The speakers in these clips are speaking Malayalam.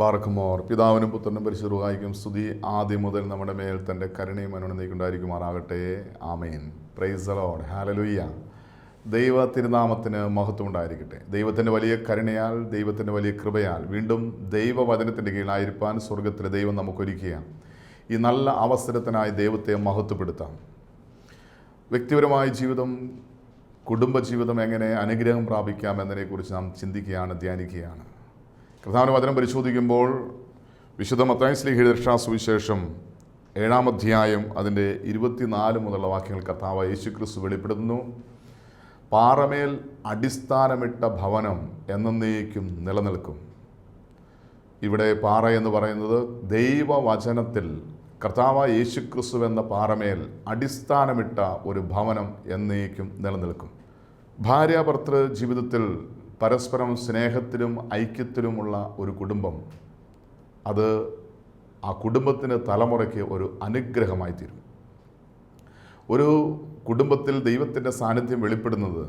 ബാർക്കുമോർ പിതാവിനും പുത്രനും പരിശുദ്ധവായിക്കും സ്തുതി. ആദ്യം മുതൽ നമ്മുടെ മേൽ തന്റെ കരുണയും അനുനന്ദിക്കുണ്ടായിരിക്കുമാറാകട്ടെ ആമേൻ. പ്രൈസ് ലോഡ് ഹാലലുയ്യ ദൈവ തിരുനാമത്തിന് മഹത്വം ഉണ്ടായിരിക്കട്ടെ ദൈവത്തിന്റെ വലിയ കരുണയാൽ ദൈവത്തിന്റെ വലിയ കൃപയാൽ വീണ്ടും ദൈവവചനത്തിന്റെ കീഴിലായിരിക്കാൻ സ്വർഗത്തിലെ ദൈവം നമുക്കൊരുക്കുക ഈ നല്ല അവസരത്തിനായി ദൈവത്തെ മഹത്വപ്പെടുത്താം. വ്യക്തിപരമായ ജീവിതം കുടുംബജീവിതം എങ്ങനെ അനുഗ്രഹം പ്രാപിക്കാം എന്നതിനെക്കുറിച്ച് നാം ചിന്തിക്കുകയാണ് ധ്യാനിക്കുകയാണ്. കർത്താവിന്റെ വചനം പരിശോധിക്കുമ്പോൾ വിശുദ്ധ മത്തായ സ്ലീഹി രക്ഷാ സുവിശേഷം ഏഴാം അധ്യായം അതിന്റെ ഇരുപത്തിനാല് മുതലുള്ള വാക്യങ്ങൾ കർത്താവ് യേശു ക്രിസ്തു വെളിപ്പെടുത്തുന്നു. പാറമേൽ അടിസ്ഥാനമിട്ട ഭവനം എന്നേക്കും നിലനിൽക്കും. ഇവിടെ പാറ എന്ന് പറയുന്നത് ദൈവവചനത്തിൽ കർത്താവ് യേശു ക്രിസ്തു എന്ന പാറമേൽ അടിസ്ഥാനമിട്ട ഒരു ഭവനം എന്നേക്കും നിലനിൽക്കും. ഭാര്യാഭർത്തൃ ജീവിതത്തിൽ പരസ്പരം സ്നേഹത്തിലും ഐക്യത്തിലുമുള്ള ഒരു കുടുംബം അത് ആ കുടുംബത്തിന് തലമുറയ്ക്ക് ഒരു അനുഗ്രഹമായി തീരും ഒരു കുടുംബത്തിൽ ദൈവത്തിന്റെ സാന്നിധ്യം വെളിപ്പെടുന്നത്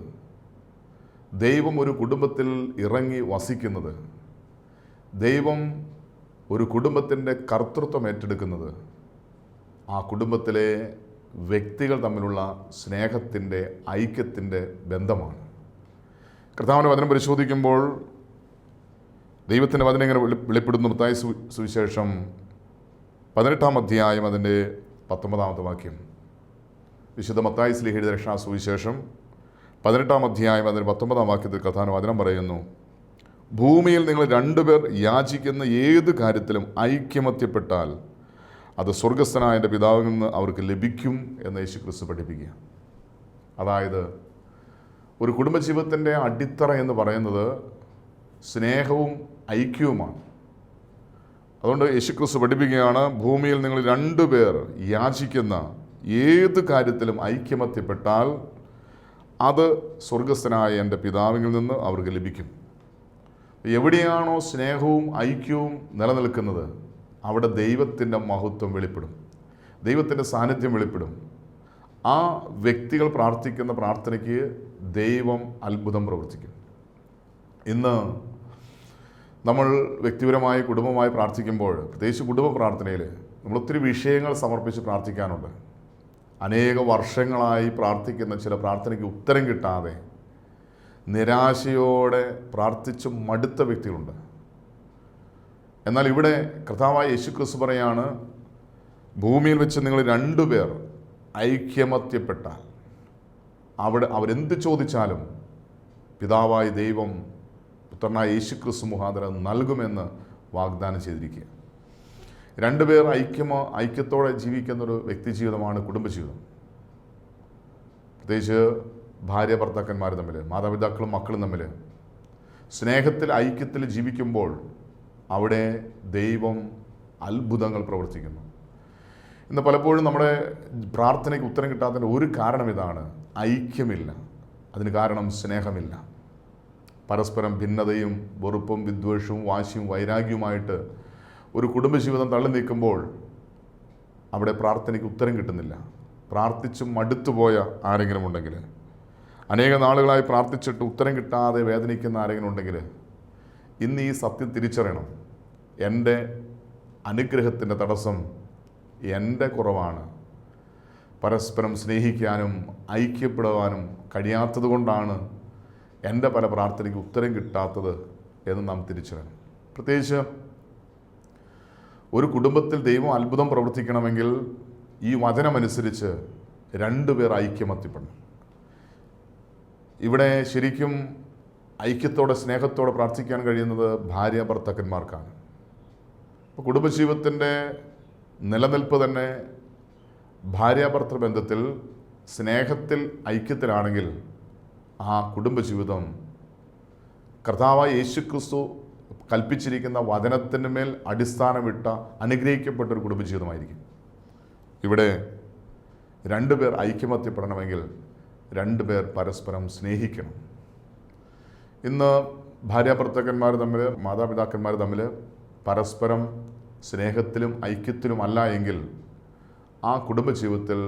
ദൈവം ഒരു കുടുംബത്തിൽ ഇറങ്ങി വസിക്കുന്നത് ദൈവം ഒരു കുടുംബത്തിന്റെ കർത്തൃത്വം ഏറ്റെടുക്കുന്നത് ആ കുടുംബത്തിലെ വ്യക്തികൾ തമ്മിലുള്ള സ്നേഹത്തിന്റെ ഐക്യത്തിന്റെ ബന്ധമാണ്. കർത്താവിന്റെ വചനം പരിശോധിക്കുമ്പോൾ ദൈവത്തിന്റെ വചനം ഇങ്ങനെ വെളി വെളിപ്പെടുന്നു. മുത്തായ സുവിശേഷം പതിനെട്ടാം അധ്യായം അതിന്റെ പത്തൊമ്പതാമത്തെ വാക്യം. വിശുദ്ധ മത്തായി സ്ലിഹിയുടെ രക്ഷാ സുവിശേഷം പതിനെട്ടാം അധ്യായം അതിന്റെ പത്തൊമ്പതാം വാക്യത്തിൽ കഥാന വചനം പറയുന്നു. ഭൂമിയിൽ നിങ്ങൾ രണ്ടുപേർ യാചിക്കുന്ന ഏത് കാര്യത്തിലും ഐക്യമത്യപ്പെട്ടാൽ അത് സ്വർഗസ്ഥനായ എന്റെ പിതാവിൽ നിന്ന് അവർക്ക് ലഭിക്കും എന്ന് യേശു ക്രിസ്തു പഠിപ്പിക്കുക. അതായത് ഒരു കുടുംബജീവിതത്തിന്റെ അടിത്തറ എന്ന് പറയുന്നത് സ്നേഹവും ഐക്യവുമാണ്. അതുകൊണ്ട് യേശുക്രിസ്തു പഠിപ്പിക്കുകയാണ് ഭൂമിയിൽ നിങ്ങൾ രണ്ടു പേർ യാചിക്കുന്ന ഏത് കാര്യത്തിലും ഐക്യമത്യപ്പെട്ടാൽ അത് സ്വർഗസ്ഥനായ എന്റെ പിതാവിൽ നിന്ന് അവർക്ക് ലഭിക്കും. എവിടെയാണോ സ്നേഹവും ഐക്യവും നിലനിൽക്കുന്നത് അവിടെ ദൈവത്തിന്റെ മഹത്വം വെളിപ്പെടും. ദൈവത്തിന്റെ സാന്നിധ്യം വെളിപ്പെടും. ആ വ്യക്തികൾ പ്രാർത്ഥിക്കുന്ന പ്രാർത്ഥനയ്ക്ക് ദൈവം അത്ഭുതം പ്രവർത്തിക്കും. ഇന്ന് നമ്മൾ വ്യക്തിപരമായി കുടുംബമായി പ്രാർത്ഥിക്കുമ്പോൾ പ്രത്യേകിച്ച് കുടുംബ പ്രാർത്ഥനയിൽ നമ്മൾ ഒത്തിരി വിഷയങ്ങൾ സമർപ്പിച്ച് പ്രാർത്ഥിക്കാനുണ്ട്. അനേക വർഷങ്ങളായി പ്രാർത്ഥിക്കുന്ന ചില പ്രാർത്ഥനയ്ക്ക് ഉത്തരം കിട്ടാതെ നിരാശയോടെ പ്രാർത്ഥിച്ച് മടുത്ത വ്യക്തികളുണ്ട്. എന്നാൽ ഇവിടെ കർത്താവായ യേശു ക്രിസ്തു പറയാണ് ഭൂമിയിൽ വെച്ച് നിങ്ങൾ രണ്ടുപേർ ഐക്യമത്യപ്പെട്ടാൽ അവിടെ അവരെന്ത് ചോദിച്ചാലും പിതാവായ ദൈവം പുത്രനായ യേശു ക്രിസ്തു മുഖാന്തരം നൽകുമെന്ന് വാഗ്ദാനം ചെയ്തിരിക്കുക. രണ്ടുപേർ ഐക്യമോ ഐക്യത്തോടെ ജീവിക്കുന്നൊരു വ്യക്തി ജീവിതമാണ് കുടുംബജീവിതം. പ്രത്യേകിച്ച് ഭാര്യ ഭർത്താക്കന്മാർ തമ്മിൽ മാതാപിതാക്കളും മക്കളും തമ്മിൽ സ്നേഹത്തിൽ ഐക്യത്തിൽ ജീവിക്കുമ്പോൾ അവിടെ ദൈവം അത്ഭുതങ്ങൾ പ്രവർത്തിക്കുന്നു. ഇന്ന് പലപ്പോഴും നമ്മുടെ പ്രാർത്ഥനയ്ക്ക് ഉത്തരം കിട്ടാത്തതിന്റെ ഒരു കാരണം ഇതാണ്. ഐക്യമില്ല. അതിന് കാരണം സ്നേഹമില്ല. പരസ്പരം ഭിന്നതയും വെറുപ്പും വിദ്വേഷവും വാശിയും വൈരാഗ്യവുമായിട്ട് ഒരു കുടുംബജീവിതം തള്ളി നീക്കുമ്പോൾ അവിടെ പ്രാർത്ഥനയ്ക്ക് ഉത്തരം കിട്ടുന്നില്ല. പ്രാർത്ഥിച്ചും മടുത്തുപോയ ആരെങ്കിലും ഉണ്ടെങ്കിൽ അനേക നാളുകളായി പ്രാർത്ഥിച്ചിട്ട് ഉത്തരം കിട്ടാതെ വേദനിക്കുന്ന ആരെങ്കിലും ഉണ്ടെങ്കിൽ ഇന്ന് ഈ സത്യം തിരിച്ചറിയണം. എന്റെ അനുഗ്രഹത്തിന്റെ തടസ്സം എന്റെ കുറവാണ്. പരസ്പരം സ്നേഹിക്കാനും ഐക്യപ്പെടുവാനും കഴിയാത്തത് കൊണ്ടാണ് എന്റെ പല പ്രാർത്ഥനയ്ക്ക് ഉത്തരം കിട്ടാത്തത് എന്ന് നാം തിരിച്ചറിയണം. പ്രത്യേകിച്ച് ഒരു കുടുംബത്തിൽ ദൈവം അത്ഭുതം പ്രവർത്തിക്കണമെങ്കിൽ ഈ വചനമനുസരിച്ച് രണ്ടുപേർ ഐക്യമത്യപ്പെടണം. ഇവിടെ ശരിക്കും ഐക്യത്തോടെ സ്നേഹത്തോടെ പ്രാർത്ഥിക്കാൻ കഴിയുന്നത് ഭാര്യ ഭർത്താക്കന്മാർക്കാണ്. കുടുംബജീവിതത്തിന്റെ നിലനിൽപ്പ് തന്നെ ഭാര്യാഭർത്തൃ ബന്ധത്തിൽ സ്നേഹത്തിൽ ഐക്യത്തിലാണെങ്കിൽ ആ കുടുംബജീവിതം കർത്താവായ യേശു ക്രിസ്തു കൽപ്പിച്ചിരിക്കുന്ന വചനത്തിന് മേൽ അടിസ്ഥാനമിട്ട അനുഗ്രഹിക്കപ്പെട്ട ഒരു കുടുംബജീവിതമായിരിക്കും. ഇവിടെ രണ്ടുപേർ ഐക്യമത്യപ്പെടണമെങ്കിൽ രണ്ടുപേർ പരസ്പരം സ്നേഹിക്കണം. ഇന്ന് ഭാര്യാഭർത്താക്കന്മാർ തമ്മിൽ മാതാപിതാക്കന്മാർ തമ്മിൽ പരസ്പരം സ്നേഹത്തിലും ഐക്യത്തിലും അല്ല എങ്കിൽ ആ കുടുംബജീവിതത്തിൽ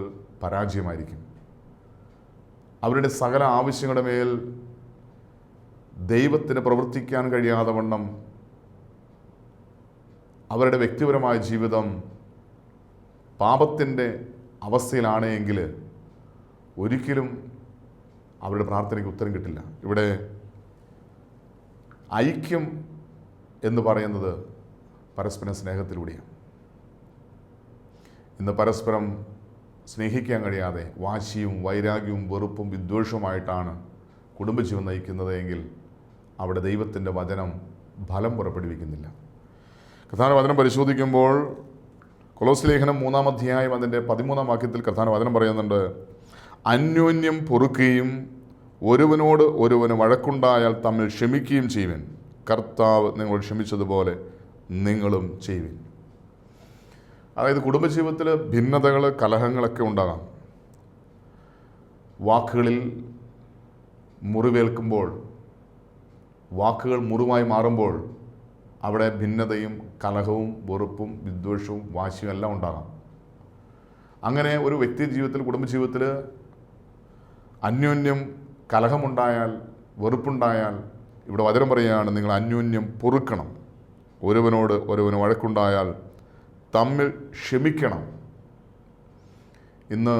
പരാജയമായിരിക്കും. അവരുടെ സകല ആവശ്യങ്ങളുടെ മേൽ ദൈവത്തിന് പ്രവർത്തിക്കാൻ കഴിയാതെ വണ്ണം അവരുടെ വ്യക്തിപരമായ ജീവിതം പാപത്തിന്റെ അവസ്ഥയിലാണ് എങ്കിൽ ഒരിക്കലും അവരുടെ പ്രാർത്ഥനയ്ക്ക് ഉത്തരം കിട്ടില്ല. ഇവിടെ ഐക്യം എന്ന് പറയുന്നത് പരസ്പരം സ്നേഹത്തിലൂടെയാണ്. ഇന്ന് പരസ്പരം സ്നേഹിക്കാൻ കഴിയാതെ വാശിയും വൈരാഗ്യവും വെറുപ്പും വിദ്വേഷവുമായിട്ടാണ് കുടുംബജീവൻ നയിക്കുന്നത് എങ്കിൽ അവിടെ ദൈവത്തിന്റെ വചനം ഫലം പുറപ്പെടുവിക്കുന്നില്ല. കഥാന വചനം പരിശോധിക്കുമ്പോൾ കൊലോസ് ലേഖനം മൂന്നാം അധ്യായം അതിന്റെ പതിമൂന്നാം വാക്യത്തിൽ കഥാന വചനം പറയുന്നുണ്ട് അന്യോന്യം പൊറുക്കുകയും ഒരുവനോട് ഒരുവന് വഴക്കുണ്ടായാൽ തമ്മിൽ ക്ഷമിക്കുകയും ചെയ്യുവൻ. കർത്താവ് നിങ്ങൾ ക്ഷമിച്ചതുപോലെ നിങ്ങളും ചെയ്യുവിൻ. അതായത് കുടുംബജീവിതത്തിൽ ഭിന്നതകൾ കലഹങ്ങളൊക്കെ ഉണ്ടാകാം. വാക്കുകളിൽ മുറിവേൽക്കുമ്പോൾ വാക്കുകൾ മുറിവായി മാറുമ്പോൾ അവിടെ ഭിന്നതയും കലഹവും വെറുപ്പും വിദ്വേഷവും വാശിയും എല്ലാം ഉണ്ടാകാം. അങ്ങനെ ഒരു വ്യക്തി ജീവിതത്തിൽ കുടുംബജീവിതത്തിൽ അന്യോന്യം കലഹമുണ്ടായാൽ വെറുപ്പുണ്ടായാൽ ഇവിടെ വചനം പറയുകയാണ് നിങ്ങൾ അന്യോന്യം പൊറുക്കണം. ഒരുവനോട് ഒരുവന് വഴക്കുണ്ടായാൽ തമ്മിൽ ക്ഷമിക്കണം. ഇന്ന്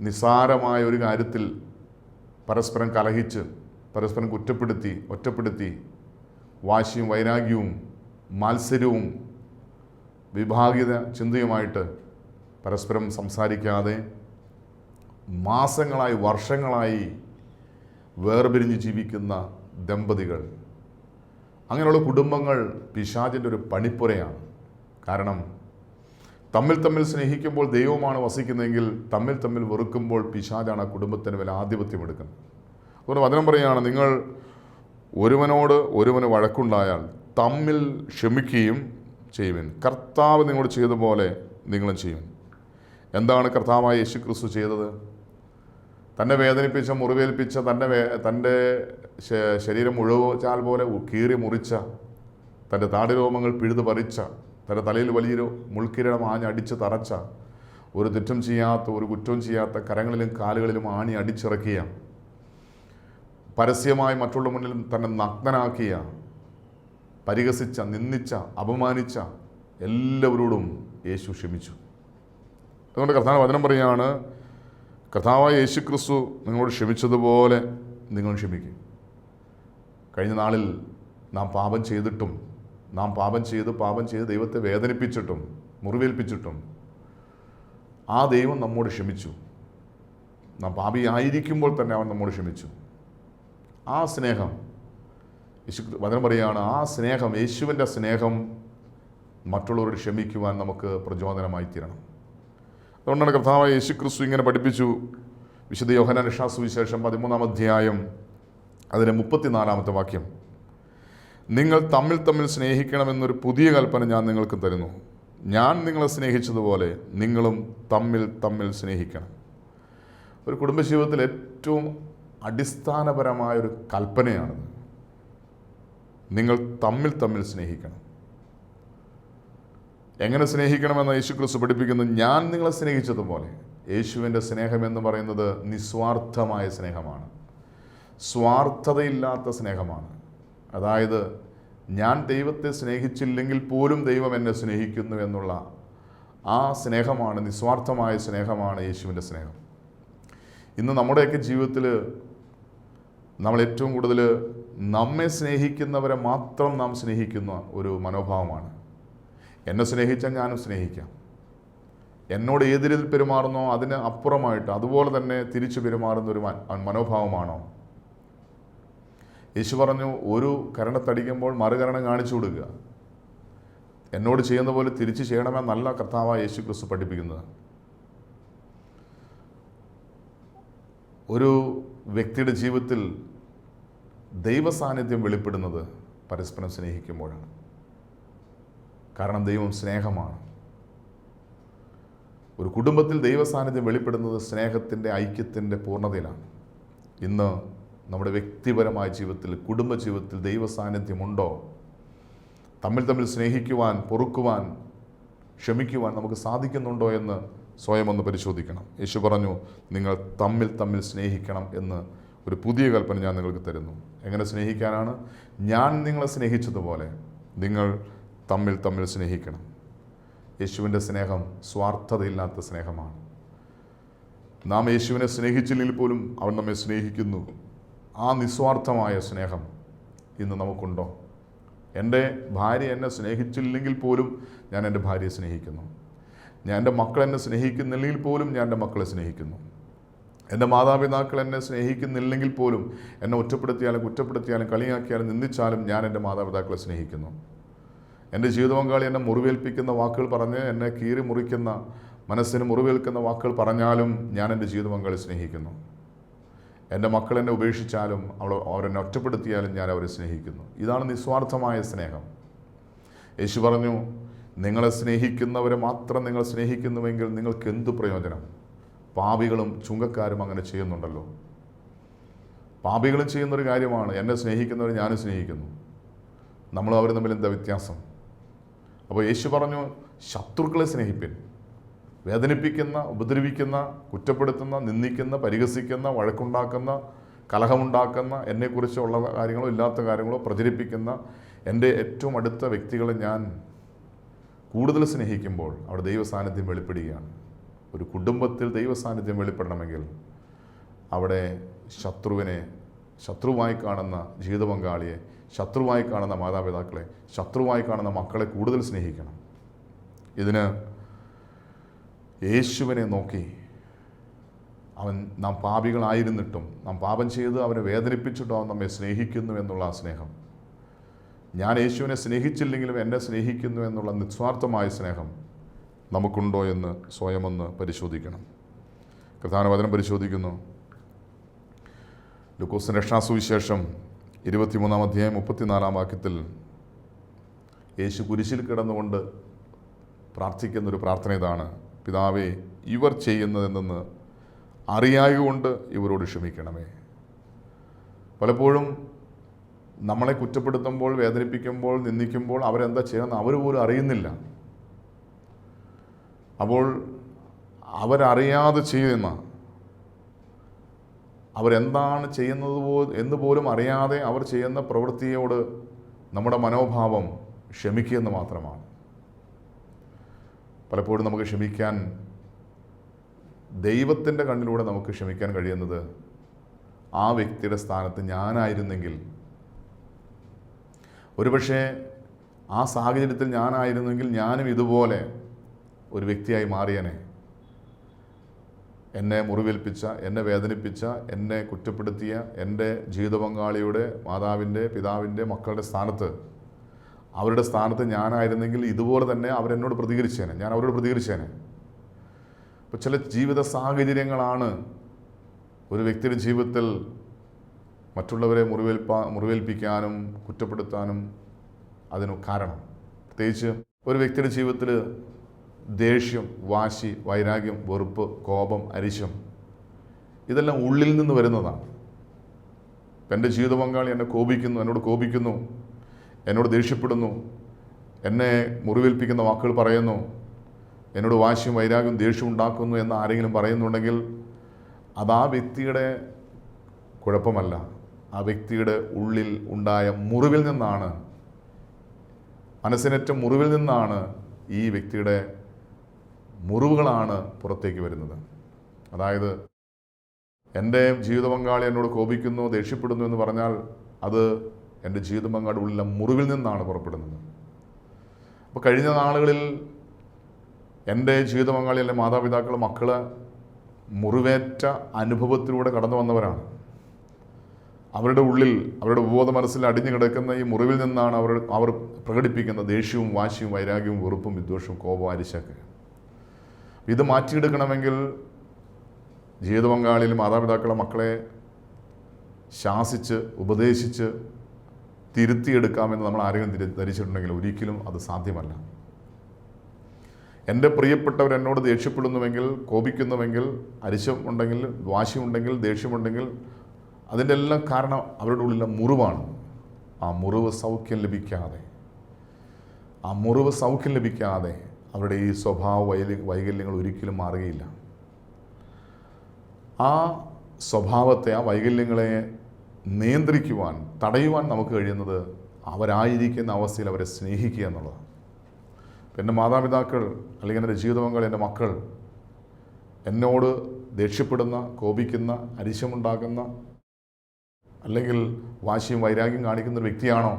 നിസ്സാരമായ ഒരു കാര്യത്തിൽ പരസ്പരം കലഹിച്ച് പരസ്പരം കുറ്റപ്പെടുത്തി ഒറ്റപ്പെടുത്തി വാശിയും വൈരാഗ്യവും മത്സരവും വിഭാഗിത ചിന്തയുമായിട്ട് പരസ്പരം സംസാരിക്കാതെ മാസങ്ങളായി വർഷങ്ങളായി വേർപിരിഞ്ഞ് ജീവിക്കുന്ന ദമ്പതികൾ. അങ്ങനെയുള്ള കുടുംബങ്ങൾ പിശാചിന്റെ ഒരു പണിപ്പുരയാണ്. കാരണം തമ്മിൽ തമ്മിൽ സ്നേഹിക്കുമ്പോൾ ദൈവമാണ് വസിക്കുന്നതെങ്കിൽ തമ്മിൽ തമ്മിൽ വെറുക്കുമ്പോൾ പിശാചാണ് ആ കുടുംബത്തിന് വില ആധിപത്യം എടുക്കുന്നത്. അതുകൊണ്ട് വചനം പറയുകയാണ് നിങ്ങൾ ഒരുവനോട് ഒരുവന് വഴക്കുണ്ടായാൽ തമ്മിൽ ക്ഷമിക്കുകയും ചെയ്യുവിൻ. കർത്താവ് നിങ്ങളോട് ചെയ്തതുപോലെ പോലെ നിങ്ങളും ചെയ്യും. എന്താണ് കർത്താവായ യേശു ക്രിസ്തു ചെയ്തത്? തന്നെ വേദനിപ്പിച്ച മുറിവേൽപ്പിച്ച തന്റെ വേ തന്റെ ശരീരം മുഴുവച്ചാൽ പോലെ കീറി മുറിച്ച തന്റെ താടിരോമങ്ങൾ പിഴുതു പറിച്ച തന്റെ തലയിൽ വലിയൊരു മുൾക്കിരണം ആഞ്ഞടിച്ച് തറച്ച ഒരു തെറ്റും ചെയ്യാത്ത ഒരു കുറ്റവും ചെയ്യാത്ത കരങ്ങളിലും കാലുകളിലും ആണി അടിച്ചിറക്കിയ പരസ്യമായി മറ്റുള്ള മുന്നിൽ തന്നെ നഗ്നനാക്കിയ പരിഹസിച്ച നിന്ദിച്ച അപമാനിച്ച എല്ലാവരോടും യേശു ക്ഷമിച്ചു. അതുകൊണ്ട് കർത്താവ് വചനം പറയുകയാണ് കർത്താവായ യേശു ക്രിസ്തു നിങ്ങളോട് ക്ഷമിച്ചതുപോലെ നിങ്ങൾ ക്ഷമിക്കും. കഴിഞ്ഞ നാളിൽ നാം പാപം ചെയ്തിട്ടും നാം പാപം ചെയ്ത് പാപം ചെയ്ത് ദൈവത്തെ വേദനിപ്പിച്ചിട്ടും മുറിവേൽപ്പിച്ചിട്ടും ആ ദൈവം നമ്മോട് ക്ഷമിച്ചു. നാം പാപിയായിരിക്കുമ്പോൾ തന്നെ അവൻ നമ്മോട് ക്ഷമിച്ചു. ആ സ്നേഹം യേശു വചനം പറയുകയാണ് ആ സ്നേഹം യേശുവിന്റെ സ്നേഹം മറ്റുള്ളവരോട് ക്ഷമിക്കുവാൻ നമുക്ക് പ്രചോദനമായി തീരണം അതുകൊണ്ടാണ് കർത്താവായ യേശു ക്രിസ്തു ഇങ്ങനെ പഠിപ്പിച്ചു. വിശുദ്ധ യോഹന സുവിശേഷം പതിമൂന്നാം അധ്യായം അതിന്റെ മുപ്പത്തിനാലാമത്തെ വാക്യം. നിങ്ങൾ തമ്മിൽ തമ്മിൽ സ്നേഹിക്കണമെന്നൊരു പുതിയ കൽപ്പന ഞാൻ നിങ്ങൾക്ക് തരുന്നു. ഞാൻ നിങ്ങളെ സ്നേഹിച്ചതുപോലെ നിങ്ങളും തമ്മിൽ തമ്മിൽ സ്നേഹിക്കണം. ഒരു കുടുംബജീവിതത്തിൽ ഏറ്റവും അടിസ്ഥാനപരമായൊരു ഒരു കൽപ്പനയാണിത്. നിങ്ങൾ തമ്മിൽ തമ്മിൽ സ്നേഹിക്കണം. എങ്ങനെ സ്നേഹിക്കണമെന്ന് യേശു ക്രിസ്തു പഠിപ്പിക്കുന്നു? ഞാൻ നിങ്ങളെ സ്നേഹിച്ചതുപോലെ. യേശുവിന്റെ സ്നേഹം എന്ന് പറയുന്നത് നിസ്വാർത്ഥമായ സ്നേഹമാണ്. സ്വാർത്ഥതയില്ലാത്ത സ്നേഹമാണ്. അതായത് ഞാൻ ദൈവത്തെ സ്നേഹിച്ചില്ലെങ്കിൽ പോലും ദൈവം എന്നെ സ്നേഹിക്കുന്നു എന്നുള്ള ആ സ്നേഹമാണ് നിസ്വാർത്ഥമായ സ്നേഹമാണ് യേശുവിന്റെ സ്നേഹം. ഇന്ന് നമ്മുടെയൊക്കെ ജീവിതത്തിൽ നമ്മൾ ഏറ്റവും കൂടുതൽ നമ്മെ സ്നേഹിക്കുന്നവരെ മാത്രം നാം സ്നേഹിക്കുന്ന ഒരു മനോഭാവമാണ്. എന്നെ സ്നേഹിച്ചാൽ ഞാനും സ്നേഹിക്കാം. എന്നോട് ഏത് രീതിയിൽ പെരുമാറുന്നോ അതിന് അപ്പുറമായിട്ട് അതുപോലെ തന്നെ തിരിച്ചു പെരുമാറുന്ന ഒരു മനോഭാവമാണോ? യേശു പറഞ്ഞു ഒരു കരണത്തടിക്കുമ്പോൾ മറുകരണം കാണിച്ചു കൊടുക്കുക. എന്നോട് ചെയ്യുന്ന പോലെ തിരിച്ചു ചെയ്യണമെന്നല്ല കർത്താവായ യേശു ക്രിസ്തു പഠിപ്പിക്കുന്നത്. ഒരു വ്യക്തിയുടെ ജീവിതത്തിൽ ദൈവസാന്നിധ്യം വെളിപ്പെടുന്നത് പരസ്പരം സ്നേഹിക്കുമ്പോഴാണ്. കാരണം ദൈവം സ്നേഹമാണ്. ഒരു കുടുംബത്തിൽ ദൈവസാന്നിധ്യം വെളിപ്പെടുന്നത് സ്നേഹത്തിന്റെ ഐക്യത്തിന്റെ പൂർണതയിലാണ്. ഇന്ന് നമ്മുടെ വ്യക്തിപരമായ ജീവിതത്തിൽ കുടുംബ ജീവിതത്തിൽ ദൈവ സാന്നിധ്യമുണ്ടോ തമ്മിൽ തമ്മിൽ സ്നേഹിക്കുവാൻ പൊറുക്കുവാൻ ക്ഷമിക്കുവാൻ നമുക്ക് സാധിക്കുന്നുണ്ടോ എന്ന് സ്വയം ഒന്ന് പരിശോധിക്കണം. യേശു പറഞ്ഞു നിങ്ങൾ തമ്മിൽ തമ്മിൽ സ്നേഹിക്കണം എന്ന് ഒരു പുതിയ കൽപ്പന ഞാൻ നിങ്ങൾക്ക് തരുന്നു. എങ്ങനെ സ്നേഹിക്കാനാണ്? ഞാൻ നിങ്ങളെ സ്നേഹിച്ചതുപോലെ. നിങ്ങൾ തമ്മിൽ തമ്മിൽ സ്നേഹിക്കണം. യേശുവിന്റെ സ്നേഹം സ്വാർത്ഥതയില്ലാത്ത സ്നേഹമാണ്. നാം യേശുവിനെ സ്നേഹിച്ചില്ലെങ്കിൽ പോലും അവൻ നമ്മെ സ്നേഹിക്കുന്നു. ആ നിസ്വാർത്ഥമായ സ്നേഹം ഇന്ന് നമുക്കുണ്ടോ? എന്റെ ഭാര്യ എന്നെ സ്നേഹിച്ചില്ലെങ്കിൽ പോലും ഞാൻ എന്റെ ഭാര്യയെ സ്നേഹിക്കുന്നു. ഞാൻ എന്റെ മക്കൾ എന്നെ സ്നേഹിക്കുന്നില്ലെങ്കിൽ പോലും ഞാൻ എന്റെ മക്കളെ സ്നേഹിക്കുന്നു. എന്റെ മാതാപിതാക്കൾ എന്നെ സ്നേഹിക്കുന്നില്ലെങ്കിൽ പോലും എന്നെ ഒറ്റപ്പെടുത്തിയാലും കുറ്റപ്പെടുത്തിയാലും കളിയാക്കിയാലും നിന്ദിച്ചാലും ഞാൻ എന്റെ മാതാപിതാക്കളെ സ്നേഹിക്കുന്നു. എന്റെ ജീവിത പങ്കാളി എന്നെ മുറിവേൽപ്പിക്കുന്ന വാക്കുകൾ പറഞ്ഞ് എന്നെ കീറി മുറിക്കുന്ന മനസ്സിന് മുറിവേൽക്കുന്ന വാക്കുകൾ പറഞ്ഞാലും ഞാൻ എന്റെ ജീവിത പങ്കാളി സ്നേഹിക്കുന്നു. എന്റെ മക്കൾ എന്നെ ഉപേക്ഷിച്ചാലും അവൾ അവരെന്നെ ഒറ്റപ്പെടുത്തിയാലും ഞാൻ അവരെ സ്നേഹിക്കുന്നു. ഇതാണ് നിസ്വാർത്ഥമായ സ്നേഹം. യേശു പറഞ്ഞു നിങ്ങളെ സ്നേഹിക്കുന്നവരെ മാത്രം നിങ്ങൾ സ്നേഹിക്കുന്നുവെങ്കിൽ നിങ്ങൾക്ക് എന്ത് പ്രയോജനം? പാപികളും ചുങ്കക്കാരും അങ്ങനെ ചെയ്യുന്നുണ്ടല്ലോ. പാപികളും ചെയ്യുന്നൊരു കാര്യമാണ് എന്നെ സ്നേഹിക്കുന്നവർ ഞാനും സ്നേഹിക്കുന്നു. നമ്മൾ അവർ തമ്മിൽ എന്താ വ്യത്യാസം? അപ്പോൾ യേശു പറഞ്ഞു ശത്രുക്കളെ സ്നേഹിപ്പിൻ. വേദനിപ്പിക്കുന്ന ഉപദ്രവിക്കുന്ന കുറ്റപ്പെടുത്തുന്ന നിന്ദിക്കുന്ന പരിഹസിക്കുന്ന വഴക്കുണ്ടാക്കുന്ന കലഹമുണ്ടാക്കുന്ന എന്നെക്കുറിച്ചുള്ള കാര്യങ്ങളോ ഇല്ലാത്ത കാര്യങ്ങളോ പ്രചരിപ്പിക്കുന്ന എന്റെ ഏറ്റവും അടുത്ത വ്യക്തികളെ ഞാൻ കൂടുതൽ സ്നേഹിക്കുമ്പോൾ അവിടെ ദൈവസാന്നിധ്യം വെളിപ്പെടുകയാണ്. ഒരു കുടുംബത്തിൽ ദൈവസാന്നിധ്യം വെളിപ്പെടണമെങ്കിൽ അവിടെ ശത്രുവിനെ ശത്രുവായി കാണുന്ന ജീവിത പങ്കാളിയെ ശത്രുവായി കാണുന്ന മാതാപിതാക്കളെ ശത്രുവായി കാണുന്ന മക്കളെ കൂടുതൽ സ്നേഹിക്കണം. ഇതിന് യേശുവിനെ നോക്കി അവൻ നാം പാപികളായിരുന്നിട്ടും നാം പാപം ചെയ്ത് അവനെ വേദനിപ്പിച്ചിട്ടും അവൻ നമ്മെ സ്നേഹിക്കുന്നു എന്നുള്ള ആ സ്നേഹം. ഞാൻ യേശുവിനെ സ്നേഹിച്ചില്ലെങ്കിലും എന്നെ സ്നേഹിക്കുന്നു എന്നുള്ള നിസ്വാർത്ഥമായ സ്നേഹം നമുക്കുണ്ടോ എന്ന് സ്വയമൊന്ന് പരിശോധിക്കണം. പ്രധാന വചനം പരിശോധിക്കുന്നു. ലുക്കോസിന്റെ രക്ഷാസുവിശേഷം ഇരുപത്തിമൂന്നാം അധ്യായം മുപ്പത്തിനാലാം വാക്യത്തിൽ യേശു കുരിശിൽ കിടന്നുകൊണ്ട് പ്രാർത്ഥിക്കുന്നൊരു പ്രാർത്ഥന ഇതാണ്. പിതാവേ ഇവർ ചെയ്യുന്നതെന്ന് അറിയായുകൊണ്ട് ഇവരോട് ക്ഷമിക്കണമേ. പലപ്പോഴും നമ്മളെ കുറ്റപ്പെടുത്തുമ്പോൾ വേദനിപ്പിക്കുമ്പോൾ നിന്ദിക്കുമ്പോൾ അവരെന്താ ചെയ്യുന്നത് അവർ പോലും അറിയുന്നില്ല. അപ്പോൾ അവരറിയാതെ ചെയ്യുന്ന അവരെന്താണ് ചെയ്യുന്നത് പോ എന്ന് പോലും അറിയാതെ അവർ ചെയ്യുന്ന പ്രവൃത്തിയോട് നമ്മുടെ മനോഭാവം ക്ഷമിക്കുന്നു മാത്രമാണ്. പലപ്പോഴും നമുക്ക് ക്ഷമിക്കാൻ ദൈവത്തിന്റെ കണ്ണിലൂടെ നമുക്ക് ക്ഷമിക്കാൻ കഴിയുന്നത് ആ വ്യക്തിയുടെ സ്ഥാനത്ത് ഞാനായിരുന്നെങ്കിൽ. ഒരുപക്ഷെ ആ സാഹചര്യത്തിൽ ഞാനായിരുന്നെങ്കിൽ ഞാനും ഇതുപോലെ ഒരു വ്യക്തിയായി മാറിയനെ. എന്നെ മുറിവേൽപ്പിച്ച എന്നെ വേദനിപ്പിച്ച എന്നെ കുറ്റപ്പെടുത്തിയ എന്റെ ജീവിത പങ്കാളിയുടെ മാതാവിന്റെ പിതാവിന്റെ മക്കളുടെ സ്ഥാനത്ത് അവരുടെ സ്ഥാനത്ത് ഞാനായിരുന്നെങ്കിൽ ഇതുപോലെ തന്നെ അവരെന്നോട് പ്രതികരിച്ചേനെ. ഞാൻ അവരോട് പ്രതികരിച്ചേനെ. അപ്പോൾ ചില ജീവിത സാഹചര്യങ്ങളാണ് ഒരു വ്യക്തിയുടെ ജീവിതത്തിൽ മറ്റുള്ളവരെ മുറിവേൽപ്പാ മുറിവേൽപ്പിക്കാനും കുറ്റപ്പെടുത്താനും അതിന് കാരണം. പ്രത്യേകിച്ച് ഒരു വ്യക്തിയുടെ ജീവിതത്തിൽ ദേഷ്യം വാശി വൈരാഗ്യം വെറുപ്പ് കോപം അരിശം ഇതെല്ലാം ഉള്ളിൽ നിന്ന് വരുന്നതാണ്. എന്റെ ജീവിത പങ്കാളി എന്നെ കോപിക്കുന്നു എന്നോട് കോപിക്കുന്നു എന്നോട് ദേഷ്യപ്പെടുന്നു എന്നെ മുറിവേൽപ്പിക്കുന്ന വാക്കുകൾ പറയുന്നു എന്നോട് വാശിയും വൈരാഗ്യവും ദേഷ്യം ഉണ്ടാക്കുന്നു എന്ന് ആരെങ്കിലും പറയുന്നുണ്ടെങ്കിൽ അത് ആ വ്യക്തിയുടെ കുഴപ്പമല്ല. ആ വ്യക്തിയുടെ ഉള്ളിൽ ഉണ്ടായ മുറിവിൽ നിന്നാണ് മനസ്സിനേറ്റ മുറിവിൽ നിന്നാണ് ഈ വ്യക്തിയുടെ മുറിവുകളാണ് പുറത്തേക്ക് വരുന്നത്. അതായത് എന്റെ ജീവിത പങ്കാളി എന്നോട് കോപിക്കുന്നു ദേഷ്യപ്പെടുന്നു എന്ന് പറഞ്ഞാൽ അത് എന്റെ ജീവിത പങ്കാളിയുടെ ഉള്ളിലെ മുറിവിൽ നിന്നാണ് പുറപ്പെടുന്നത്. അപ്പോൾ കഴിഞ്ഞ നാളുകളിൽ എന്റെ ജീവിത പങ്കാളി അല്ലെ മാതാപിതാക്കൾ മക്കൾ മുറിവേറ്റ അനുഭവത്തിലൂടെ കടന്നു വന്നവരാണ്. അവരുടെ ഉള്ളിൽ അവരുടെ ഉപബോധ മനസ്സിൽ അടിഞ്ഞു കിടക്കുന്ന ഈ മുറിവിൽ നിന്നാണ് അവർ അവർ പ്രകടിപ്പിക്കുന്ന ദേഷ്യവും വാശിയും വൈരാഗ്യവും വെറുപ്പും വിദ്വേഷവും കോപവും അരിശൊക്കെ ഇത് മാറ്റിയെടുക്കണമെങ്കിൽ ജീവിത പങ്കാളിയിൽ മാതാപിതാക്കളെ മക്കളെ ശാസിച്ച് ഉപദേശിച്ച് തിരുത്തിയെടുക്കാമെന്ന് നമ്മൾ ആരെങ്കിലും ധരിച്ചിട്ടുണ്ടെങ്കിൽ ഒരിക്കലും അത് സാധ്യമല്ല. എന്റെ പ്രിയപ്പെട്ടവർ എന്നോട് ദേഷ്യപ്പെടുന്നുവെങ്കിൽ കോപിക്കുന്നുവെങ്കിൽ അരിശം ഉണ്ടെങ്കിൽ വാശിയുണ്ടെങ്കിൽ ദേഷ്യമുണ്ടെങ്കിൽ അതിന്റെ എല്ലാം കാരണം അവരുടെ ഉള്ളിലെ മുറിവാണ്. ആ മുറിവ് സൗഖ്യം ലഭിക്കാതെ. ആ മുറിവ് സൗഖ്യം ലഭിക്കാതെ അവരുടെ ഈ സ്വഭാവ വൈകല്യങ്ങൾ ഒരിക്കലും മാറുകയില്ല. ആ സ്വഭാവത്തെ ആ വൈകല്യങ്ങളെ നിയന്ത്രിക്കുവാൻ തടയുവാൻ നമുക്ക് കഴിയുന്നത് അവരായിരിക്കുന്ന അവസ്ഥയിൽ അവരെ സ്നേഹിക്കുക എന്നുള്ളതാണ്. എന്റെ മാതാപിതാക്കൾ അല്ലെങ്കിൽ എന്റെ ജീവിത എന്റെ മക്കൾ എന്നോട് ദേഷ്യപ്പെടുന്ന കോപിക്കുന്ന അരിശമുണ്ടാക്കുന്ന അല്ലെങ്കിൽ വാശിയും വൈരാഗ്യം കാണിക്കുന്ന ഒരു വ്യക്തിയാണോ?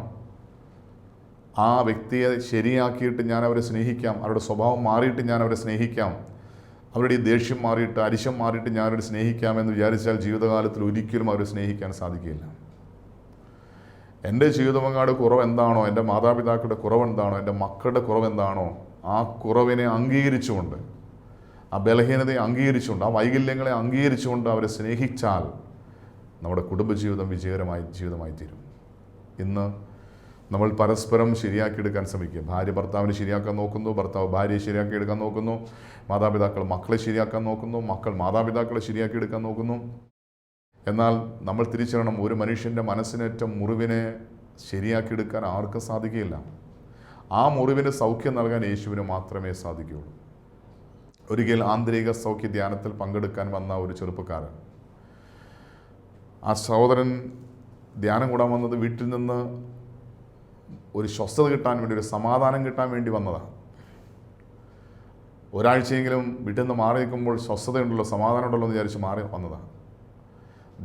ആ വ്യക്തിയെ ശരിയാക്കിയിട്ട് ഞാൻ അവരെ സ്നേഹിക്കാം. അവരുടെ സ്വഭാവം മാറിയിട്ട് ഞാൻ അവരെ സ്നേഹിക്കാം. അവരുടെ ഈ ദേഷ്യം മാറിയിട്ട് അരിശം മാറിയിട്ട് ഞാൻ അവരെ സ്നേഹിക്കാമെന്ന് വിചാരിച്ചാൽ ജീവിതകാലത്തിൽ ഒരിക്കലും അവരെ സ്നേഹിക്കാൻ സാധിക്കില്ല. എന്റെ ജീവിതപങ്കാട് കുറവ് എന്താണോ എന്റെ മാതാപിതാക്കളുടെ കുറവ് എന്താണോ എന്റെ മക്കളുടെ കുറവ് എന്താണോ ആ കുറവിനെ അംഗീകരിച്ചുകൊണ്ട് ആ ബലഹീനതയെ അംഗീകരിച്ചുകൊണ്ട് ആ വൈകല്യങ്ങളെ അംഗീകരിച്ചുകൊണ്ട് അവരെ സ്നേഹിച്ചാൽ നമ്മുടെ കുടുംബജീവിതം വിജയകരമായി ജീവിതമായി തീരും ഇന്ന് നമ്മൾ പരസ്പരം ശരിയാക്കിയെടുക്കാൻ ശ്രമിക്കുക ഭാര്യ ഭർത്താവിനെ ശരിയാക്കാൻ നോക്കുന്നു ഭർത്താവ് ഭാര്യയെ ശരിയാക്കിയെടുക്കാൻ നോക്കുന്നു മാതാപിതാക്കൾ മക്കളെ ശരിയാക്കാൻ നോക്കുന്നു മക്കൾ മാതാപിതാക്കളെ ശരിയാക്കിയെടുക്കാൻ നോക്കുന്നു. എന്നാൽ നമ്മൾ തിരിച്ചറിയണം ഒരു മനുഷ്യന്റെ മനസ്സിനേറ്റ മുറിവിനെ ശരിയാക്കിയെടുക്കാൻ ആർക്കും സാധിക്കുകയില്ല. ആ മുറിവിന് സൗഖ്യം നൽകാൻ യേശുവിന് മാത്രമേ സാധിക്കുകയുള്ളൂ. ഒരിക്കൽ ആന്തരിക സൗഖ്യ ധ്യാനത്തിൽ പങ്കെടുക്കാൻ വന്ന ഒരു ചെറുപ്പക്കാരൻ. ആ സഹോദരൻ ധ്യാനം കൂടാൻ വന്നത് വീട്ടിൽ നിന്ന് ഒരു സ്വസ്ഥത കിട്ടാൻ വേണ്ടി ഒരു സമാധാനം കിട്ടാൻ വേണ്ടി വന്നതാണ്. ഒരാഴ്ചയെങ്കിലും വീട്ടിൽ നിന്ന് മാറി നിൽക്കുമ്പോൾ സ്വസ്ഥതയുണ്ടല്ലോ സമാധാനമുണ്ടല്ലോ എന്ന് വിചാരിച്ച് മാറി വന്നതാണ്.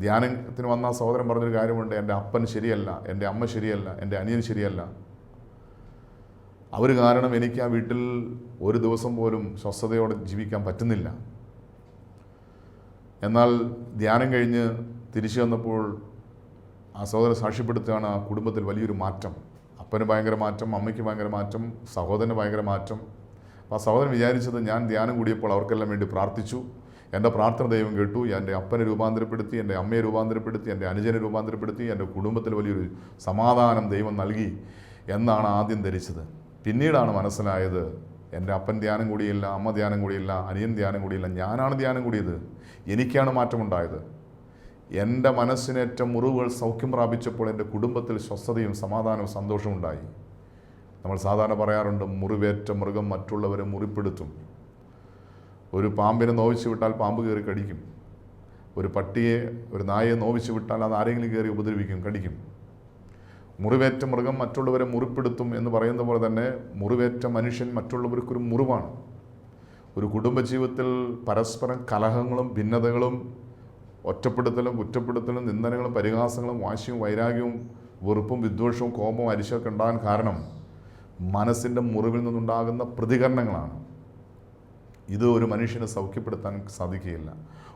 ധ്യാനത്തിന് വന്ന സഹോദരൻ പറഞ്ഞൊരു കാര്യമുണ്ട് എന്റെ അപ്പൻ ശരിയല്ല എന്റെ അമ്മ ശരിയല്ല എന്റെ അനിയൻ ശരിയല്ല. അവർ കാരണം എനിക്ക് ആ വീട്ടിൽ ഒരു ദിവസം പോലും സ്വസ്ഥതയോടെ ജീവിക്കാൻ പറ്റുന്നില്ല. എന്നാൽ ധ്യാനം കഴിഞ്ഞ് തിരിച്ചു വന്നപ്പോൾ ആ സഹോദരൻ സാക്ഷ്യപ്പെടുത്തുകയാണ് ആ കുടുംബത്തിൽ വലിയൊരു മാറ്റം. അപ്പന് ഭയങ്കര മാറ്റം അമ്മയ്ക്ക് ഭയങ്കര മാറ്റം സഹോദരന് ഭയങ്കര മാറ്റം. അപ്പോൾ ആ സഹോദരൻ വിചാരിച്ചത് ഞാൻ ധ്യാനം കൂടിയപ്പോൾ അവർക്കെല്ലാം വേണ്ടി പ്രാർത്ഥിച്ചു. എന്റെ പ്രാർത്ഥന ദൈവം കേട്ടു. എന്റെ അപ്പനെ രൂപാന്തരപ്പെടുത്തി എന്റെ അമ്മയെ രൂപാന്തരപ്പെടുത്തി എന്റെ അനുജനെ രൂപാന്തരപ്പെടുത്തി എന്റെ കുടുംബത്തിൽ വലിയൊരു സമാധാനം ദൈവം നൽകി എന്നാണ് ആദ്യം ധരിച്ചത്. പിന്നീടാണ് മനസ്സിലായത് എന്റെ അപ്പൻ ധ്യാനം കൂടിയില്ല അമ്മ ധ്യാനം കൂടിയില്ല അനിയൻ ധ്യാനം കൂടിയില്ല ഞാനാണ് ധ്യാനം കൂടിയത്. എനിക്കാണ് മാറ്റമുണ്ടായത്. എന്റെ മനസ്സിനേറ്റ മുറിവുകൾ സൗഖ്യം പ്രാപിച്ചപ്പോൾ എന്റെ കുടുംബത്തിൽ സ്വസ്ഥതയും സമാധാനവും സന്തോഷവും ഉണ്ടായി. നമ്മൾ സാധാരണ പറയാറുണ്ട് മുറിവേറ്റ മൃഗം മറ്റുള്ളവരെ മുറിപ്പെടുത്തും. ഒരു പാമ്പിനെ നോവിച്ച് വിട്ടാൽ പാമ്പ് കയറി കടിക്കും. ഒരു പട്ടിയെ ഒരു നായയെ നോവിച്ച് വിട്ടാൽ അത് ആരെങ്കിലും കയറി ഉപദ്രവിക്കും കടിക്കും. മുറിവേറ്റ മൃഗം മറ്റുള്ളവരെ മുറിപ്പെടുത്തും എന്ന് പറയുന്ന പോലെ തന്നെ മുറിവേറ്റ മനുഷ്യൻ മറ്റുള്ളവർക്കൊരു മുറിവാണ്. ഒരു കുടുംബജീവിതത്തിൽ പരസ്പരം കലഹങ്ങളും ഭിന്നതകളും ഒറ്റപ്പെടുത്തലും കുറ്റപ്പെടുത്തലും നിന്ദനങ്ങളും പരിഹാസങ്ങളും വാശിയും വൈരാഗ്യവും വെറുപ്പും വിദ്വേഷവും കോപവും അരിശമൊക്കെ ഉണ്ടാകാൻ കാരണം മനസ്സിന്റെ മുറിവിൽ നിന്നുണ്ടാകുന്ന പ്രതികരണങ്ങളാണ്. ഇത് ഒരു മനുഷ്യനെ സൗഖ്യപ്പെടുത്താൻ സാധിക്കുകയില്ല.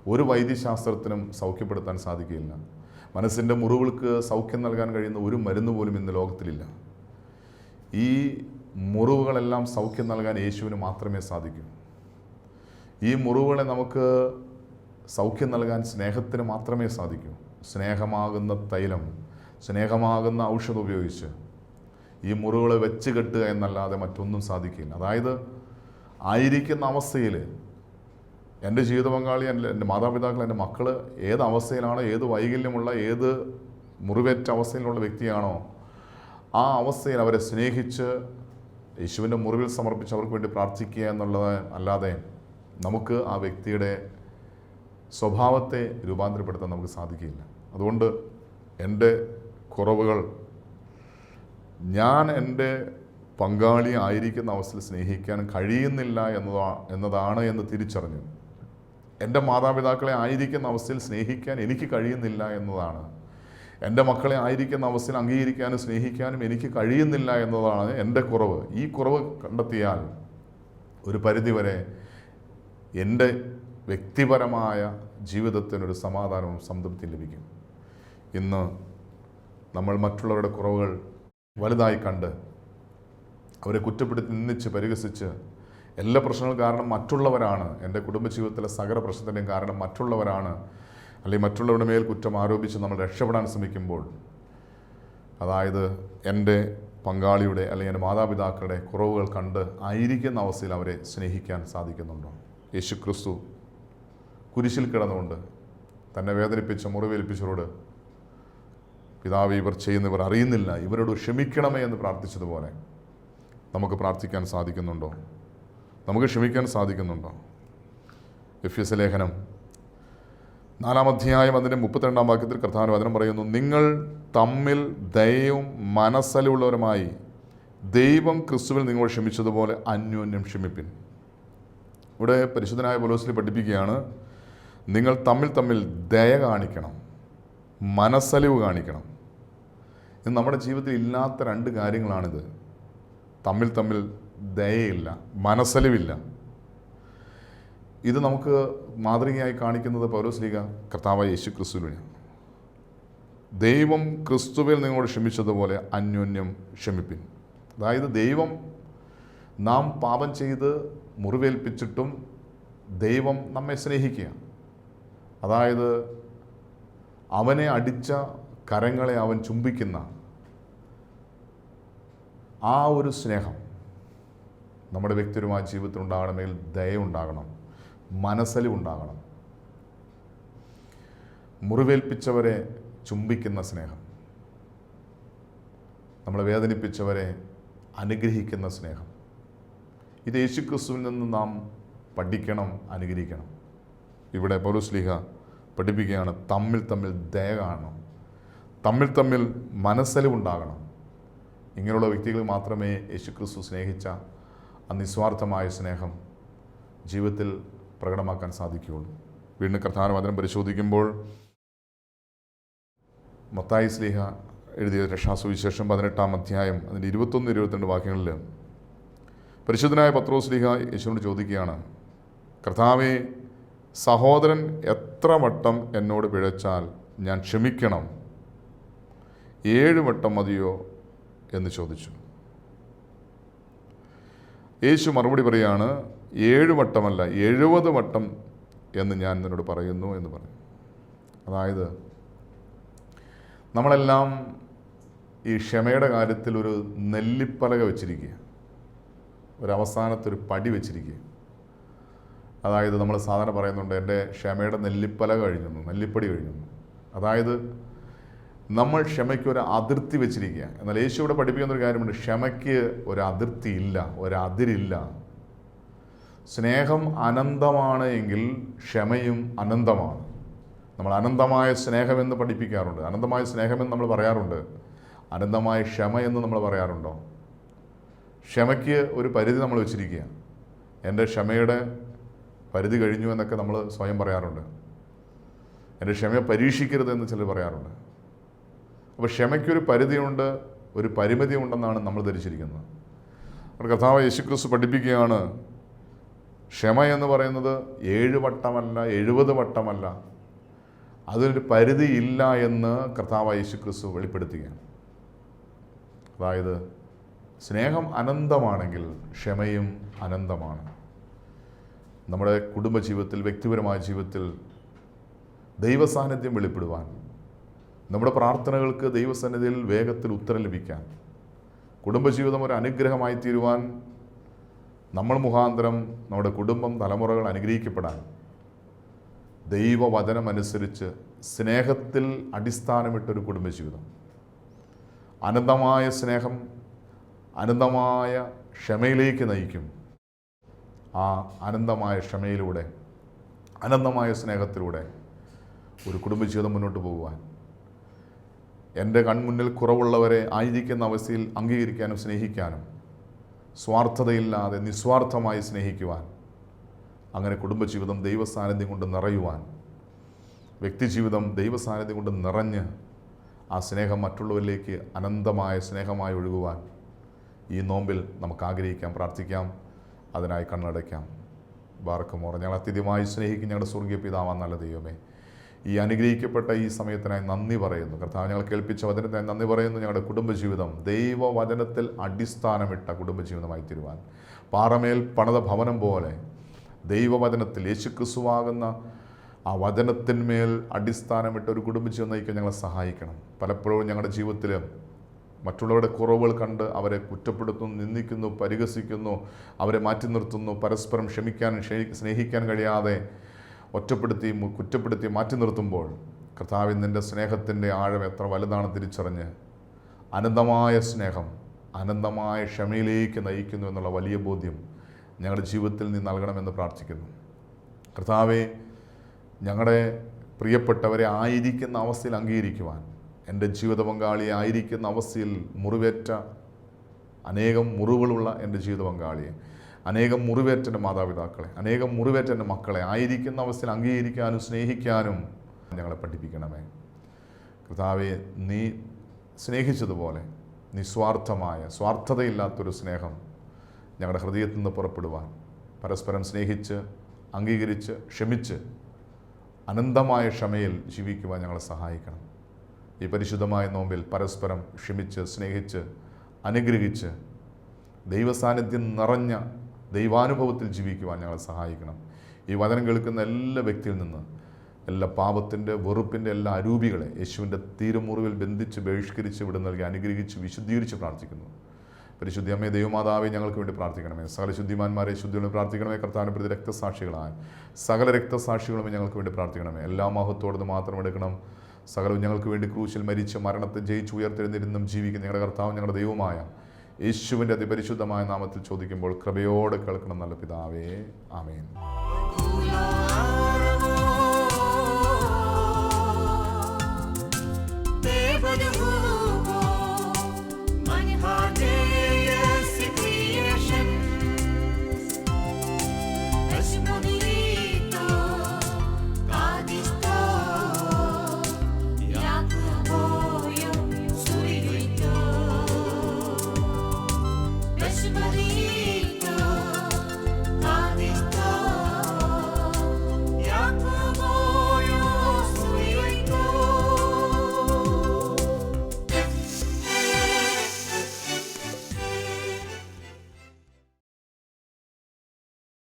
ഒരു വൈദ്യശാസ്ത്രത്തിനും സൗഖ്യപ്പെടുത്താൻ സാധിക്കുകയില്ല. മനസ്സിന്റെ മുറിവുകൾക്ക് സൗഖ്യം നൽകാൻ കഴിയുന്ന ഒരു മരുന്ന് പോലും ഇന്ന് ലോകത്തിലില്ല. ഈ മുറിവുകളെല്ലാം സൗഖ്യം നൽകാൻ യേശുവിന് മാത്രമേ സാധിക്കൂ. ഈ മുറിവുകളെ നമുക്ക് സൗഖ്യം നൽകാൻ സ്നേഹത്തിന് മാത്രമേ സാധിക്കൂ. സ്നേഹമാകുന്ന തൈലം സ്നേഹമാകുന്ന ഔഷധം ഉപയോഗിച്ച് ഈ മുറിവുകളെ വെച്ച് കെട്ടുക എന്നല്ലാതെ മറ്റൊന്നും സാധിക്കില്ല. അതായത് ആയിരിക്കുന്ന അവസ്ഥയിൽ എന്റെ ജീവിത പങ്കാളി എന്റെ എന്റെ മാതാപിതാക്കൾ എന്റെ മക്കൾ ഏത് അവസ്ഥയിലാണോ ഏത് വൈകല്യമുള്ള ഏത് മുറിവേറ്റ അവസ്ഥയിലുള്ള വ്യക്തിയാണോ ആ അവസ്ഥയിൽ അവരെ സ്നേഹിച്ച് യേശുവിന്റെ മുറിവിൽ സമർപ്പിച്ച് അവർക്ക് വേണ്ടി പ്രാർത്ഥിക്കുക എന്നുള്ളത് അല്ലാതെ നമുക്ക് ആ വ്യക്തിയുടെ സ്വഭാവത്തെ രൂപാന്തരപ്പെടുത്താൻ നമുക്ക് സാധിക്കില്ല അതുകൊണ്ട് എന്റെ കുറവുകൾ ഞാൻ എന്റെ പങ്കാളി ആയിരിക്കുന്ന അവസ്ഥയിൽ സ്നേഹിക്കാൻ കഴിയുന്നില്ല എന്നതാ എന്നതാണ് എന്ന് തിരിച്ചറിഞ്ഞു എന്റെ മാതാപിതാക്കളെ ആയിരിക്കുന്ന അവസ്ഥയിൽ സ്നേഹിക്കാൻ എനിക്ക് കഴിയുന്നില്ല എന്നതാണ്. എന്റെ മക്കളെ ആയിരിക്കുന്ന അവസ്ഥയിൽ അംഗീകരിക്കാനും സ്നേഹിക്കാനും എനിക്ക് കഴിയുന്നില്ല എന്നതാണ് എന്റെ കുറവ്. ഈ കുറവ് കണ്ടെത്തിയാൽ ഒരു പരിധിവരെ എന്റെ വ്യക്തിപരമായ ജീവിതത്തിനൊരു സമാധാനവും സംതൃപ്തിയും ലഭിക്കും. ഇന്ന് നമ്മൾ മറ്റുള്ളവരുടെ കുറവുകൾ വലുതായി കണ്ട് അവരെ കുറ്റപ്പെടുത്തി നിന്നിച്ച് പരിഹസിച്ച് എല്ലാ പ്രശ്നങ്ങളും കാരണം മറ്റുള്ളവരാണ് എന്റെ കുടുംബജീവിതത്തിലെ സകല പ്രശ്നത്തിന്റെയും കാരണം മറ്റുള്ളവരാണ് അല്ലെങ്കിൽ മറ്റുള്ളവരുടെ മേൽ കുറ്റം ആരോപിച്ച് നമ്മൾ രക്ഷപ്പെടാൻ ശ്രമിക്കുമ്പോൾ അതായത് എന്റെ പങ്കാളിയുടെ അല്ലെങ്കിൽ എന്റെ മാതാപിതാക്കളുടെ കുറവുകൾ കണ്ട് ആയിരിക്കുന്ന അവസ്ഥയിൽ അവരെ സ്നേഹിക്കാൻ സാധിക്കുന്നുണ്ടോ? യേശു ക്രിസ്തു കുരിശിൽ കിടന്നുകൊണ്ട് തന്നെ വേദനിപ്പിച്ച മുറിവേൽപ്പിച്ചവരോട് പിതാവ് ഇവർ ചെയ്യുന്നവർ അറിയുന്നില്ല. ഇവരോട് ക്ഷമിക്കണമേ എന്ന് പ്രാർത്ഥിച്ചതുപോലെ നമുക്ക് പ്രാർത്ഥിക്കാൻ സാധിക്കുന്നുണ്ടോ? നമുക്ക് ക്ഷമിക്കാൻ സാധിക്കുന്നുണ്ടോ? എഫ് എസ് ലേഖനം. നാലാം അധ്യായം അതിന്റെ മുപ്പത്തിരണ്ടാം വാക്യത്തിൽ കർത്താവിന് വചനം പറയുന്നു നിങ്ങൾ തമ്മിൽ ദയവും മനസ്സലുള്ളവരുമായി ദൈവം ക്രിസ്തുവിൽ നിങ്ങൾ ക്ഷമിച്ചതുപോലെ അന്യോന്യം ക്ഷമിപ്പിൻ. ഇവിടെ പരിശുദ്ധനായ പോലോസിൽ പഠിപ്പിക്കുകയാണ് നിങ്ങൾ തമ്മിൽ തമ്മിൽ ദയ കാണിക്കണം. മനസ്സലിവ് കാണിക്കണം. ഇത് നമ്മുടെ ജീവിതത്തിൽ ഇല്ലാത്ത രണ്ട് കാര്യങ്ങളാണിത്. തമ്മിൽ തമ്മിൽ ദയയില്ല മനസ്സലിവില്ല. ഇത് നമുക്ക് മാതൃകയായി കാണിക്കുന്നത് പൗരസ്ലീഗ കർത്താവായ യേശു ക്രിസ്തുവിനെയാണ് ദൈവം ക്രിസ്തുവിൽ നിങ്ങളോട് ക്ഷമിച്ചതുപോലെ അന്യോന്യം ക്ഷമിപ്പിൻ. അതായത് ദൈവം നാം പാപം ചെയ്ത് മുറിവേൽപ്പിച്ചിട്ടും ദൈവം നമ്മെ സ്നേഹിക്കുക അതായത് അവനെ അടിച്ച കരങ്ങളെ അവൻ ചുംബിക്കുന്ന ആ ഒരു സ്നേഹം നമ്മുടെ വ്യക്തിപരമായ ജീവിതത്തിൽ ഉണ്ടാകണമെങ്കിൽ ദയ ഉണ്ടാകണം മനസ്സലിവുണ്ടാകണം മുറിവേൽപ്പിച്ചവരെ ചുംബിക്കുന്ന സ്നേഹം. നമ്മളെ വേദനിപ്പിച്ചവരെ അനുഗ്രഹിക്കുന്ന സ്നേഹം. ഇത് യേശുക്രിസ്തുവിൽ നിന്ന് നാം പഠിക്കണം അനുഗ്രഹിക്കണം ഇവിടെ പൗലോസ്ലിഹ പഠിപ്പിക്കുകയാണ് തമ്മിൽ തമ്മിൽ ദയ കാണണം. തമ്മിൽ തമ്മിൽ മനസ്സലിവുണ്ടാകണം. ഇങ്ങനെയുള്ള വ്യക്തികൾ മാത്രമേ യേശുക്രിസ്തു സ്നേഹിച്ച ആ നിസ്വാർത്ഥമായ സ്നേഹം ജീവിതത്തിൽ പ്രകടമാക്കാൻ സാധിക്കുകയുള്ളൂ. വീണ്ടും കർത്താന വചനം പരിശോധിക്കുമ്പോൾ മത്തായി സ്ലീഹ എഴുതിയ രക്ഷാസുവിശേഷം പതിനെട്ടാം അധ്യായം അതിന്റെ ഇരുപത്തൊന്ന് ഇരുപത്തിരണ്ട് വാക്യങ്ങളിൽ പരിശുദ്ധനായ പത്രോസ് ലീഹ യേശുവിനോട് ചോദിക്കുകയാണ് കർത്താവെ സഹോദരൻ എത്ര വട്ടം എന്നോട് പിഴച്ചാൽ ഞാൻ ക്ഷമിക്കണം. ഏഴ് വട്ടം മതിയോ എന്ന് ചോദിച്ചു. യേശു മറുപടി പറയാണ് ഏഴ് വട്ടമല്ല എഴുപത് വട്ടം എന്ന് ഞാൻ നിന്നോട് പറയുന്നു എന്ന് പറഞ്ഞു. അതായത് നമ്മളെല്ലാം ഈ ക്ഷമയുടെ കാര്യത്തിൽ ഒരു നെല്ലിപ്പലക വെച്ചിരിക്കുക ഒരു പടി വെച്ചിരിക്കുക അതായത് നമ്മൾ സാധാരണ പറയുന്നുണ്ട് എന്റെ ക്ഷമയുടെ നെല്ലിപ്പല കഴിഞ്ഞു നെല്ലിപ്പടി കഴിഞ്ഞു. അതായത് നമ്മൾ ക്ഷമയ്ക്ക് ഒരു അതിർത്തി വെച്ചിരിക്കുക എന്നാൽ യേശു ഇവിടെ പഠിപ്പിക്കുന്ന ഒരു കാര്യമുണ്ട് ക്ഷമയ്ക്ക് ഒരു അതിർത്തി ഇല്ല ഒരു അതിരില്ല. സ്നേഹം അനന്തമാണ് എങ്കിൽ ക്ഷമയും അനന്തമാണ്. നമ്മൾ അനന്തമായ സ്നേഹമെന്ന് പഠിപ്പിക്കാറുണ്ട്. അനന്തമായ സ്നേഹമെന്ന് നമ്മൾ പറയാറുണ്ട്. അനന്തമായ ക്ഷമ എന്ന് നമ്മൾ പറയാറുണ്ടോ? ക്ഷമയ്ക്ക് ഒരു പരിധി നമ്മൾ വെച്ചിരിക്കുക എന്റെ ക്ഷമയുടെ പരിധി കഴിഞ്ഞു എന്നൊക്കെ നമ്മൾ സ്വയം പറയാറുണ്ട്. എന്റെ ക്ഷമയെ പരീക്ഷിക്കരുത് എന്ന് ചിലർ പറയാറുണ്ട്. അപ്പോൾ ക്ഷമയ്ക്കൊരു പരിധിയുണ്ട് ഒരു പരിമിതി ഉണ്ടെന്നാണ് നമ്മൾ ധരിച്ചിരിക്കുന്നത്. നമ്മുടെ കഥാവ് യേശുക്രിസ്തു പഠിപ്പിക്കുകയാണ് ക്ഷമ എന്ന് പറയുന്നത് ഏഴ് വട്ടമല്ല എഴുപത് വട്ടമല്ല അതിനൊരു പരിധി ഇല്ല എന്ന് കർത്താവ് യേശുക്രിസ്തു വെളിപ്പെടുത്തുകയാണ്. അതായത് സ്നേഹം അനന്തമാണെങ്കിൽ ക്ഷമയും അനന്തമാണ്. നമ്മുടെ കുടുംബജീവിതത്തിൽ വ്യക്തിപരമായ ജീവിതത്തിൽ ദൈവസാന്നിധ്യം വെളിപ്പെടുവാൻ നമ്മുടെ പ്രാർത്ഥനകൾക്ക് ദൈവസന്നിധിയിൽ വേഗത്തിൽ ഉത്തരം ലഭിക്കാൻ കുടുംബജീവിതം ഒരു അനുഗ്രഹമായി തീരുവാൻ നമ്മൾ മുഖാന്തരം നമ്മുടെ കുടുംബം തലമുറകൾ അനുഗ്രഹിക്കപ്പെടാൻ ദൈവവചനമനുസരിച്ച് സ്നേഹത്തിൽ അടിസ്ഥാനമിട്ടൊരു കുടുംബജീവിതം. അനന്തമായ സ്നേഹം അനന്തമായ ക്ഷമയിലേക്ക് നയിക്കും. ആ അനന്തമായ ക്ഷമയിലൂടെ അനന്തമായ സ്നേഹത്തിലൂടെ ഒരു കുടുംബജീവിതം മുന്നോട്ട് പോകുവാൻ. എന്റെ കൺമുന്നിൽ കുറവുള്ളവരെ ആയിരിക്കുന്ന അവസ്ഥയിൽ അംഗീകരിക്കാനും സ്നേഹിക്കാനും സ്വാർത്ഥതയില്ലാതെ നിസ്വാർത്ഥമായി സ്നേഹിക്കുവാൻ അങ്ങനെ കുടുംബജീവിതം ദൈവസാന്നിധ്യം കൊണ്ട് നിറയുവാൻ വ്യക്തിജീവിതം ദൈവസാന്നിധ്യം കൊണ്ട് നിറഞ്ഞ് ആ സ്നേഹം മറ്റുള്ളവരിലേക്ക് അനന്തമായ സ്നേഹമായി ഒഴുകുവാൻ ഈ നോമ്പിൽ നമുക്ക് ആഗ്രഹിക്കാം പ്രാർത്ഥിക്കാം. അതിനായി കണ്ണടയ്ക്കാം. ബാർക്കുമോർ ഞങ്ങൾ അത്യധികമായി സ്നേഹിക്കും ഞങ്ങളുടെ സ്വർഗീയ പിതാവാൻ നല്ല ദൈവമേ. ഈ അനുഗ്രഹിക്കപ്പെട്ട ഈ സമയത്തിനായി നന്ദി പറയുന്നു. കർത്താവ് ഞങ്ങൾ കേൾപ്പിച്ച വചനത്തിനായി നന്ദി പറയുന്നു. ഞങ്ങളുടെ കുടുംബജീവിതം ദൈവവചനത്തിൽ അടിസ്ഥാനമിട്ട കുടുംബജീവിതമായി തീരുവാൻ. പാറമേൽ പണിത ഭവനം പോലെ ദൈവവചനത്തിൽ യേശുക്രിസ്തുവാകുന്ന ആ വചനത്തിന്മേൽ അടിസ്ഥാനമിട്ട ഒരു കുടുംബജീവിതം നയിക്കാൻ ഞങ്ങളെ സഹായിക്കണം. പലപ്പോഴും ഞങ്ങളുടെ ജീവിതത്തിൽ മറ്റുള്ളവരുടെ കുറവുകൾ കണ്ട് അവരെ കുറ്റപ്പെടുത്തുന്നു നിന്ദിക്കുന്നു പരിഹസിക്കുന്നു അവരെ മാറ്റി നിർത്തുന്നു പരസ്പരം ക്ഷമിക്കാനും സ്നേഹിക്കാൻ കഴിയാതെ ഒറ്റപ്പെടുത്തി കുറ്റപ്പെടുത്തി മാറ്റി നിർത്തുമ്പോൾ കർത്താവിൻ നിന്റെ സ്നേഹത്തിന്റെ ആഴം എത്ര വലുതാണ് തിരിച്ചറിഞ്ഞ് അനന്തമായ സ്നേഹം അനന്തമായ ക്ഷമയിലേക്ക് നയിക്കുന്നു എന്നുള്ള വലിയ ബോധ്യം ഞങ്ങളുടെ ജീവിതത്തിൽ നീ നൽകണമെന്ന് പ്രാർത്ഥിക്കുന്നു. കർത്താവെ ഞങ്ങളുടെ പ്രിയപ്പെട്ടവരെ ആയിരിക്കുന്ന അവസ്ഥയിൽ അംഗീകരിക്കുവാൻ എന്റെ ജീവിത പങ്കാളിയെ ആയിരിക്കുന്ന അവസ്ഥയിൽ മുറിവേറ്റ അനേകം മുറിവുകളുള്ള എന്റെ ജീവിത പങ്കാളിയെ അനേകം മുറിവേറ്റ എന്റെ മാതാപിതാക്കളെ അനേകം മുറിവേറ്റ എന്റെ മക്കളെ ആയിരിക്കുന്ന അവസ്ഥയിൽ അംഗീകരിക്കാനും സ്നേഹിക്കാനും ഞങ്ങളെ പഠിപ്പിക്കണമേ. കർത്താവെ നീ സ്നേഹിച്ചതുപോലെ നിസ്വാർത്ഥമായ സ്വാർത്ഥതയില്ലാത്തൊരു സ്നേഹം ഞങ്ങളുടെ ഹൃദയത്തിൽ നിന്ന് പുറപ്പെടുവാൻ പരസ്പരം സ്നേഹിച്ച് അംഗീകരിച്ച് ക്ഷമിച്ച് അനന്തമായ ക്ഷമയിൽ ജീവിക്കുവാൻ ഞങ്ങളെ സഹായിക്കണം. ഈ പരിശുദ്ധമായ നോമ്പിൽ പരസ്പരം ക്ഷമിച്ച് സ്നേഹിച്ച് അനുഗ്രഹിച്ച് ദൈവസാന്നിധ്യം നിറഞ്ഞ ദൈവാനുഭവത്തിൽ ജീവിക്കുവാൻ ഞങ്ങളെ സഹായിക്കണം. ഈ വചനം കേൾക്കുന്ന എല്ലാ വ്യക്തിയിൽ നിന്ന് എല്ലാ പാപത്തിന്റെ വെറുപ്പിന്റെ എല്ലാ അരൂപികളെ യേശുവിന്റെ തീരമുറിവിൽ ബന്ധിച്ച് ബഹിഷ്കരിച്ച് ഇവിടെ നൽകി അനുഗ്രഹിച്ച് വിശുദ്ധീകരിച്ച് പ്രാർത്ഥിക്കുന്നു. പരിശുദ്ധി അമ്മയെ ദൈവമാതാവെ ഞങ്ങൾക്ക് വേണ്ടി പ്രാർത്ഥിക്കണമേ. സകല ശുദ്ധിമാന്മാരെ ശുദ്ധികളെ പ്രാർത്ഥിക്കണമേ. കർത്താവിനെ പ്രതി രക്തസാക്ഷികളായ സകല രക്തസാക്ഷികളുമേ ഞങ്ങൾക്ക് വേണ്ടി പ്രാർത്ഥിക്കണമേ. എല്ലാ മഹത്വത്തോടത് മാത്രം എടുക്കണം. സകലവും ഞങ്ങൾക്ക് വേണ്ടി ക്രൂശിൽ മരിച്ച് മരണത്തെ ജയിച്ചു ഉയർത്തെഴുന്നിരുന്നും ജീവിക്കുന്ന ഞങ്ങളുടെ കർത്താവ് ഞങ്ങളുടെ ദൈവമായ യേശുവിന്റെ അതിപരിശുദ്ധമായ നാമത്തിൽ ചോദിക്കുമ്പോൾ കൃപയോടെ കേൾക്കണം നല്ല പിതാവേ. ആമേൻ.